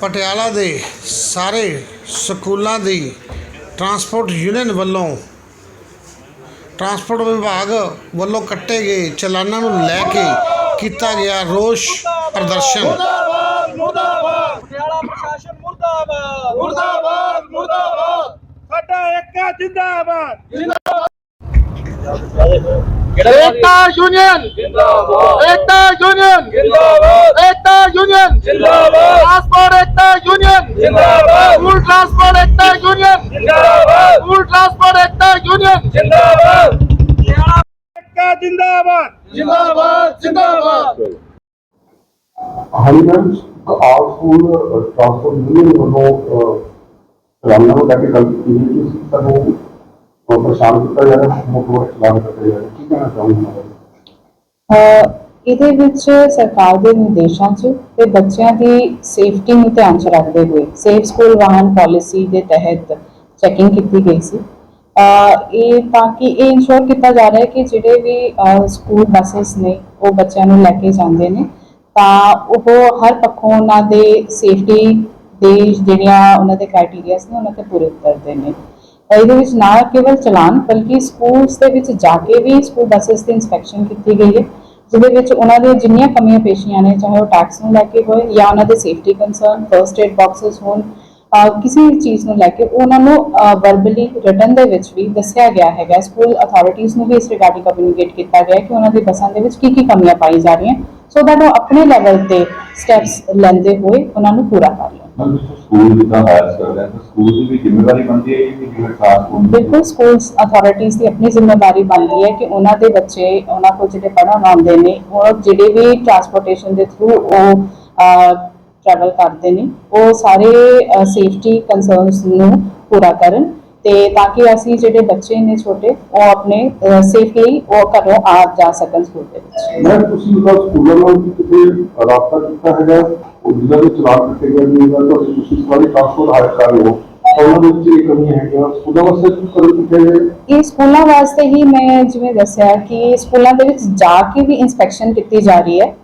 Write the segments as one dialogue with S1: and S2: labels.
S1: ਪਟਿਆਲਾ ਦੇ ਸਾਰੇ ਸਕੂਲਾਂ ਦੀ ਟਰਾਂਸਪੋਰਟ ਯੂਨੀਅਨ ਵੱਲੋਂ ਟਰਾਂਸਪੋਰਟ ਵਿਭਾਗ ਵੱਲੋਂ ਕੱਟੇ ਗਏ ਚਲਾਨਾਂ ਨੂੰ ਲੈ ਕੇ ਕੀਤਾ ਗਿਆ ਰੋਸ ਪ੍ਰਦਰਸ਼ਨ।
S2: ਮੁਰਦਾਬਾਦ ਮੁਰਦਾਬਾਦ। ਪਟਿਆਲਾ ਪ੍ਰਸ਼ਾਸਨ ਮੁਰਦਾਬਾਦ ਮੁਰਦਾਬਾਦ ਮੁਰਦਾਬਾਦ। ਸਾਡਾ ਏਕਾ ਜਿੰਦਾਬਾਦ।
S3: एकता यूनियन
S2: ਜਿੰਦਾਬਾਦ
S3: एकता यूनियन
S2: ਜਿੰਦਾਬਾਦ
S3: एकता यूनियन
S2: जिंदाबाद।
S3: ट्रांसपोर्ट एकता यूनियन
S2: जिंदाबाद।
S3: स्कूल ट्रांसपोर्ट एकता यूनियन
S2: ਜਿੰਦਾਬਾਦ
S3: स्कूल ट्रांसपोर्ट एकता यूनियन
S2: ਜਿੰਦਾਬਾਦ ਏਕਾ ਜਿੰਦਾਬਾਦ ਜਿੰਦਾਬਾਦ ਜਿੰਦਾਬਾਦ
S4: ਹਾਂਜੀ ma'am all school transport union ਵੱਲੋਂ ਰਾਮਨਾ ਨੂੰ ਲੈ ਕੇ ਗੱਲ ਕੀਤੀ ਗਈ ਕਿ ਸਾਨੂੰ ਅਹ, ਪਰੇਸ਼ਾਨ ਕੀਤਾ ਜਾ ਰਿਹਾ? ਮੁੱਖ ਵਕਤ ਚਲਾਨ ਕੀਤਾ ਜਾ ਰਿਹਾ? ਕੀ ਕਹਿਣਾ ਚਾਹੁੰਦੇ
S5: ਇਹਦੇ ਵਿੱਚ ਸਰਕਾਰ ਦੇ ਨਿਰਦੇਸ਼ਾਂ 'ਚ ਤੇ ਬੱਚਿਆਂ ਦੀ ਸੇਫਟੀ ਨੂੰ ਧਿਆਨ 'ਚ ਰੱਖਦੇ ਹੋਏ ਸੇਫ ਸਕੂਲ ਵਾਹਨ ਪਾਲਿਸੀ ਦੇ ਤਹਿਤ ਚੈਕਿੰਗ ਕੀਤੀ ਗਈ ਸੀ। ਇਹ ਤਾਂ ਕਿ ਇਹ ਇਨਸ਼ੋਰ ਕੀਤਾ ਜਾ ਰਿਹਾ ਹੈ ਕਿ ਜਿਹੜੇ ਵੀ ਸਕੂਲ ਬੱਸਸ ਨੇ ਉਹ ਬੱਚਿਆਂ ਨੂੰ ਲੈ ਕੇ ਜਾਂਦੇ ਨੇ ਤਾਂ ਉਹ ਹਰ ਪੱਖੋਂ ਉਹਨਾਂ ਦੇ ਸੇਫਟੀ ਦੇ ਜਿਹੜੀਆਂ ਉਹਨਾਂ ਦੇ ਕ੍ਰਾਈਟੇਰੀਆਸ ਨੇ ਉਹਨਾਂ ਤੇ ਪੂਰੇ ਉਤਰਦੇ ਨੇ। ਇਹਦੇ ਵਿੱਚ ਨਾ ਕੇਵਲ ਚਲਾਨ, ਬਲਕਿ ਸਕੂਲਸ ਦੇ ਵਿੱਚ ਜਾ ਕੇ ਵੀ ਸਕੂਲ ਬੱਸਸ ਦੀ ਇਨਸਪੈਕਸ਼ਨ ਕੀਤੀ ਗਈ ਹੈ, ਜਿਹਦੇ ਵਿੱਚ ਉਹਨਾਂ ਦੇ ਜਿੰਨੀਆਂ ਕਮੀਆਂ ਪੇਸ਼ੀਆਂ ਨੇ, ਚਾਹੇ ਉਹ ਟੈਕਸ ਨੂੰ ਲੈ ਕੇ ਹੋਏ ਜਾਂ ਉਹਨਾਂ ਦੇ safety concern first aid boxes ਹੋਣ ਕਿਸੇ ਵੀ ਚੀਜ਼ ਨੂੰ ਲੈ ਕੇ, ਉਹਨਾਂ ਨੂੰ ਵਰਬਲੀ ਰਿਟਨ ਦੇ ਵਿੱਚ ਵੀ ਦੱਸਿਆ ਗਿਆ ਹੈਗਾ। ਸਕੂਲ ਅਥਾਰਟੀਆਂ ਨੂੰ ਵੀ ਇਸ ਰਿਗਾਰਡਿੰਗ ਕਮਿਊਨੀਕੇਟ ਕੀਤਾ ਗਿਆ ਕਿ ਉਹਨਾਂ ਦੀ ਬੱਸਾਂ ਦੇ ਵਿੱਚ ਕੀ ਕੀ ਕਮੀਆਂ ਪਾਈ ਜਾ ਰਹੀਆਂ। ਸੋ ਦੈਟ ਉਹ ਆਪਣੇ ਲੈਵਲ ਤੇ ਸਟੈਪਸ ਲੈਂਦੇ ਹੋਏ ਉਹਨਾਂ ਨੂੰ ਪੂਰਾ ਕਰ ਲੈਣ
S6: ਮਤਲਬ ਤੁਸੀਂ ਸਕੂਲ ਜਿੱਦਾਂ ਹਾਇਰ ਕਰਦੇ ਆ ਤਾਂ ਸਕੂਲ ਦੀ ਵੀ ਜ਼ਿੰਮੇਵਾਰੀ ਬਣਦੀ ਹੈ ਕਿ ਜਿਵੇਂ ਟ੍ਰਾਂਸਪੋਰਟ
S5: ਬਿਲਕੁਲ ਸਕੂਲਸ ਅਥਾਰਟੀਆਂ ਦੀ ਆਪਣੀ ਜ਼ਿੰਮੇਵਾਰੀ ਬਣਦੀ ਹੈ ਕਿ ਉਹਨਾਂ ਦੇ ਬੱਚੇ ਉਹਨਾਂ ਕੋਲ ਜਿਹੜੇ ਪੜ੍ਹਨ ਆਉਂਦੇ ਨੇ ਉਹ ਜਿਹੜੇ ਵੀ ਟਰਾਂਸਪੋਰਟੇਸ਼ਨ ਦੇ ਥਰੂ ਉਹ ਟਰੈਵਲ ਕਰਦੇ ਨੇ ਉਹ ਸਾਰੇ ਸੇਫਟੀ ਕੰਸਰਨਸ ਨੂੰ ਪੂਰਾ ਕਰਨ ਤੇ ਤਾਂ ਕਿ ਅਸੀਂ ਜਿਹੜੇ ਬੱਚੇ ਨੇ ਛੋਟੇ ਉਹ ਆਪਣੇ ਸੇਫਲੀ ਉਹ ਘਰੋਂ ਆ ਜਾ ਸਕਣ ਸਕੂਲ ਦੇ ਵਿੱਚ।
S4: ਮੈਂ ਤੁਸੀਂ ਸਕੂਲਾਂ ਨਾਲ ਕਿਤੇ ਰਾਬਤਾ ਕੀਤਾ ਹੈਗਾ? ਉਹ ਜਿਹਦਾ ਵੀ ਚਲਾਨ ਕੱਟੇ ਗਏ ਨੇ ਜਾਂ ਤੁਹਾਡੇ ਤੁਸੀਂ ਸਾਰੀ ਟ੍ਰਾਂਸਪੋਰਟ ਹਾਇਰ ਕਰ ਰਹੇ ਹੋ। ਉਹਨਾਂ ਦੇ ਵਿੱਚ ਇਹ ਕਮੀ ਹੈਗੀ ਆ। ਸਕੂਲਾਂ ਵਾਸਤੇ ਕੀ ਕਦਮ ਚੁੱਕੇ ਗਏ?
S5: ਇਹ ਸਕੂਲਾਂ ਵਾਸਤੇ ਹੀ ਮੈਂ ਜਿਵੇਂ ਦੱਸਿਆ ਕਿ ਸਕੂਲਾਂ ਦੇ ਵਿੱਚ ਜਾ ਕੇ ਵੀ ਇਨਸਪੈਕਸ਼ਨ ਕੀਤੀ ਜਾ ਰਹੀ ਹੈ।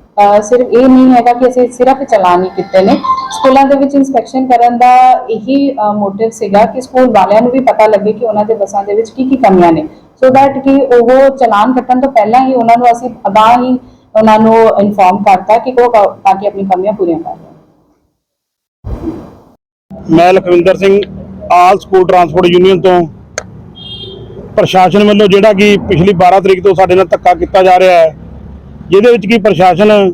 S5: ਸਿਰਫ ਇਹ ਨਹੀਂ ਹੈਗਾ ਕਿ ਅਸੀਂ ਸਿਰਫ ਚਲਾਨ ਹੀ ਕੀਤੇ ਨੇ। ਸਕੂਲਾਂ ਦੇ ਵਿੱਚ ਇਨਸਪੈਕਸ਼ਨ ਕਰਨ ਦਾ ਇਹੀ ਮੋਟਿਵ ਸੀਗਾ ਕਿ ਸਕੂਲ ਵਾਲਿਆਂ ਨੂੰ ਵੀ ਪਤਾ ਲੱਗੇ ਕਿ ਉਹਨਾਂ ਦੇ ਬੱਸਾਂ ਦੇ ਵਿੱਚ ਕੀ ਕੀ ਕਮੀਆਂ ਨੇ। ਸੋ ਦੈਟ ਕਿ ਉਹ ਚਲਾਨ ਕੱਟਣ ਤੋਂ ਪਹਿਲਾਂ ਹੀ ਉਹਨਾਂ ਨੂੰ ਅਸੀਂ ਅਗਾਂਹ ਹੀ ਉਹਨਾਂ ਨੂੰ ਇਨਫੋਰਮ ਕਰਤਾ ਕਿ ਉਹ ਤਾਂ ਕਿ ਆਪਣੀ ਕਮੀਆਂ ਪੂਰੀਆਂ ਕਰ ਲੈਣ।
S7: ਮੈਂ Lakhwinder Singh, all school transport union ਤੋਂ। ਪ੍ਰਸ਼ਾਸਨ ਵੱਲੋਂ ਜਿਹੜਾ ਕਿ ਪਿਛਲੀ 12 ਤਰੀਕ ਤੋਂ ਸਾਡੇ ਨਾਲ ਧੱਕਾ ਕੀਤਾ ਜਾ ਰਿਹਾ ਹੈ, ਜਿਹਦੇ ਵਿੱਚ ਕੀ ਪ੍ਰਸ਼ਾਸਨ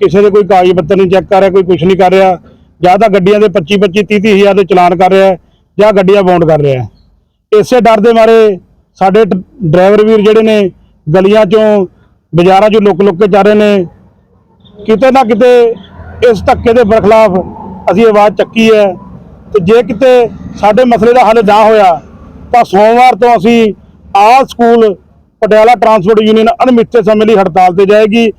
S7: ਕਿਸੇ ਦੇ ਕੋਈ ਕਾਗਜ਼ ਪੱਤਰ ਨਹੀਂ ਚੈੱਕ ਕਰ ਰਿਹਾ, ਕੋਈ ਕੁਝ ਨਹੀਂ ਕਰ ਰਿਹਾ, ਜਾਂ ਤਾਂ ਗੱਡੀਆਂ ਦੇ 25 25 30 ਹਜ਼ਾਰ ਦੇ ਚਲਾਨ ਕਰ ਰਿਹਾ ਜਾਂ ਗੱਡੀਆਂ ਬਾਉਂਡ ਕਰ ਰਿਹਾ ਇਸੇ ਡਰ ਦੇ ਮਾਰੇ ਸਾਡੇ ਡ- ਡਰਾਈਵਰ ਵੀਰ ਜਿਹੜੇ ਨੇ, ਗਲੀਆਂ ਚੋਂ ਬਾਜ਼ਾਰਾਂ ਚੋਂ ਲੁੱਕ ਲੁੱਕ ਕੇ ਜਾ ਰਹੇ ਨੇ। ਕਿਤੇ ਨਾ ਕਿਤੇ ਇਸ ਧੱਕੇ ਦੇ ਬਰਖਲਾਫ ਅਸੀਂ ਆਵਾਜ਼ ਚੱਕੀ ਹੈ। ਤੇ ਜੇ ਕਿਤੇ ਸਾਡੇ ਮਸਲੇ ਦਾ ਹੱਲ ਨਾ ਹੋਇਆ, ਤਾਂ ਸੋਮਵਾਰ ਤੋਂ ਅਸੀਂ all school Patiala transport union ਅਣਮਿੱਥੇ ਸਮੇਂ ਲਈ ਹੜਤਾਲ ਤੇ ਜਾਏਗੀ।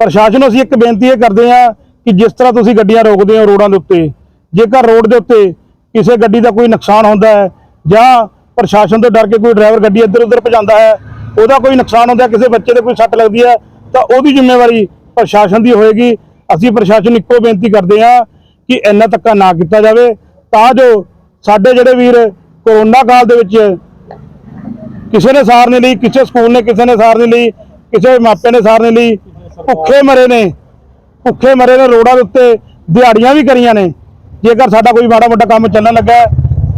S7: ਪ੍ਰਸ਼ਾਸਨ ਨੂੰ ਅਸੀਂ ਇੱਕ ਬੇਨਤੀ ਇਹ ਕਰਦੇ ਹਾਂ ਕਿ ਜਿਸ ਤਰ੍ਹਾਂ ਤੁਸੀਂ ਗੱਡੀਆਂ ਰੋਕਦੇ ਹੋ ਰੋਡਾਂ ਦੇ ਉੱਤੇ, ਜੇਕਰ ਰੋਡ ਦੇ ਉੱਤੇ ਕਿਸੇ ਗੱਡੀ ਦਾ ਕੋਈ ਨੁਕਸਾਨ ਹੁੰਦਾ ਹੈ ਜਾਂ ਪ੍ਰਸ਼ਾਸਨ ਤੋਂ ਡਰ ਕੇ ਕੋਈ ਡਰਾਈਵਰ ਗੱਡੀ ਇੱਧਰ ਉੱਧਰ ਭਜਾਉਂਦਾ ਹੈ ਉਹਦਾ ਕੋਈ ਨੁਕਸਾਨ ਹੁੰਦਾ, ਕਿਸੇ ਬੱਚੇ ਦੇ ਕੋਈ ਸੱਟ ਲੱਗਦੀ ਹੈ, ਤਾਂ ਉਹਦੀ ਜ਼ਿੰਮੇਵਾਰੀ ਪ੍ਰਸ਼ਾਸਨ ਦੀ ਹੋਏਗੀ। ਅਸੀਂ ਪ੍ਰਸ਼ਾਸਨ ਇੱਕੋ ਬੇਨਤੀ ਕਰਦੇ ਹਾਂ ਕਿ ਇੰਨਾ ਧੱਕਾ ਨਾ ਕੀਤਾ ਜਾਵੇ। ਤਾਂ ਜੋ ਸਾਡੇ ਜਿਹੜੇ ਵੀਰ ਕਰੋਨਾ ਕਾਲ ਦੇ ਵਿੱਚ ਕਿਸੇ ਨੇ ਸਾਰ ਨਹੀਂ ਲਈ, ਕਿਸੇ ਸਕੂਲ ਨੇ ਕਿਸੇ ਨੇ ਸਾਰ ਨਹੀਂ ਲਈ, ਕਿਸੇ ਮਾਪੇ ਨੇ ਸਾਰ ਨਹੀਂ ਲਈ, ਭੁੱਖੇ ਮਰੇ ਨੇ, ਭੁੱਖੇ ਮਰੇ ਨੇ ਰੋਡਾਂ ਦੇ ਉੱਤੇ ਦਿਹਾੜੀਆਂ ਵੀ ਕਰੀਆਂ ਨੇ। ਜੇਕਰ ਸਾਡਾ ਕੋਈ ਮਾੜਾ ਮੋਟਾ ਕੰਮ ਚੱਲਣ ਲੱਗਾ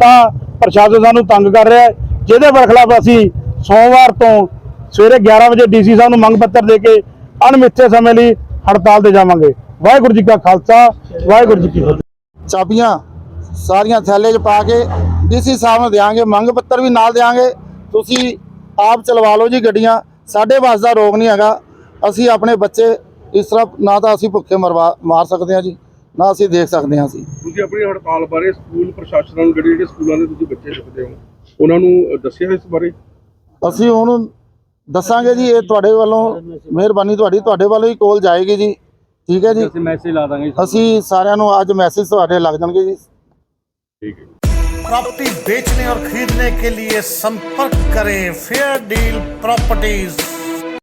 S7: ਤਾਂ ਪ੍ਰਸ਼ਾਸਨ ਸਾਨੂੰ ਤੰਗ ਕਰ ਰਿਹਾ ਹੈ। ਜਿਹਦੇ ਬਰਖਲਾਫ ਅਸੀਂ ਸੋਮਵਾਰ ਤੋਂ ਸਵੇਰੇ 11 ਵਜੇ ਡੀਸੀ ਸਾਹਿਬ ਨੂੰ ਮੰਗ ਪੱਤਰ ਦੇ ਕੇ ਅਣਮਿੱਥੇ ਸਮੇਂ ਲਈ ਹੜਤਾਲ ਤੇ ਜਾਵਾਂਗੇ। ਵਾਹਿਗੁਰੂ ਜੀ ਕਾ ਖਾਲਸਾ ਵਾਹਿਗੁਰੂ ਜੀ ਕੀ ਫਤਿਹ।
S8: ਚਾਬੀਆਂ ਸਾਰੀਆਂ ਥੈਲੇ 'ਚ ਪਾ ਕੇ ਡੀਸੀ ਸਾਹਿਬ ਨੂੰ ਦਿਆਂਗੇ ਮੰਗ ਪੱਤਰ ਵੀ ਨਾਲ ਦਿਆਂਗੇ। ਤੁਸੀਂ ਆਪ ਚਲਵਾ ਲਓ ਜੀ ਗੱਡੀਆਂ ਸਾਡੇ ਵਾਸ ਦਾ ਰੋਗ ਨਹੀਂ ਹੈਗਾ। ਅਸੀਂ ਆਪਣੇ ਬੱਚੇ ਇਸ ਤਰ੍ਹਾਂ ਨਾ ਤਾਂ ਅਸੀਂ ਭੁੱਖੇ ਮਰਵਾ ਮਾਰ ਸਕਦੇ ਹਾਂ ਜੀ ਨਾ ਅਸੀਂ ਦੇਖ ਸਕਦੇ ਹਾਂ ਅਸੀਂ।
S9: ਤੁਸੀਂ ਆਪਣੀ ਹੜਤਾਲ ਬਾਰੇ ਸਕੂਲ ਪ੍ਰਸ਼ਾਸਨ ਨੂੰ ਜਿਹੜੇ ਜਿਹੜੇ ਸਕੂਲਾਂ ਦੇ ਤੁਸੀਂ ਬੱਚੇ ਚੁੱਕਦੇ ਹੋ ਉਹਨਾਂ ਨੂੰ ਦੱਸਿਆ ਇਸ ਬਾਰੇ?
S8: ਅਸੀਂ ਹੁਣ ਦੱਸਾਂਗੇ ਜੀ ਇਹ ਤੁਹਾਡੇ ਵੱਲੋਂ ਮਿਹਰਬਾਨੀ ਤੁਹਾਡੀ ਤੁਹਾਡੇ ਵੱਲੋਂ ਹੀ ਕੋਲ ਜਾਏਗੀ ਜੀ ਠੀਕ ਹੈ ਜੀ
S9: ਅਸੀਂ ਮੈਸੇਜ ਲਾ ਦਾਂਗੇ
S8: ਅਸੀਂ ਸਾਰਿਆਂ ਨੂੰ ਅੱਜ ਮੈਸੇਜ ਤੁਹਾਡੇ ਲੱਗ ਜਾਣਗੇ ਜੀ
S9: ਠੀਕ ਹੈ
S1: प्रॉपर्टी बेचने और खरीदने के लिए संपर्क करें फेयर डील प्रॉपर्टीज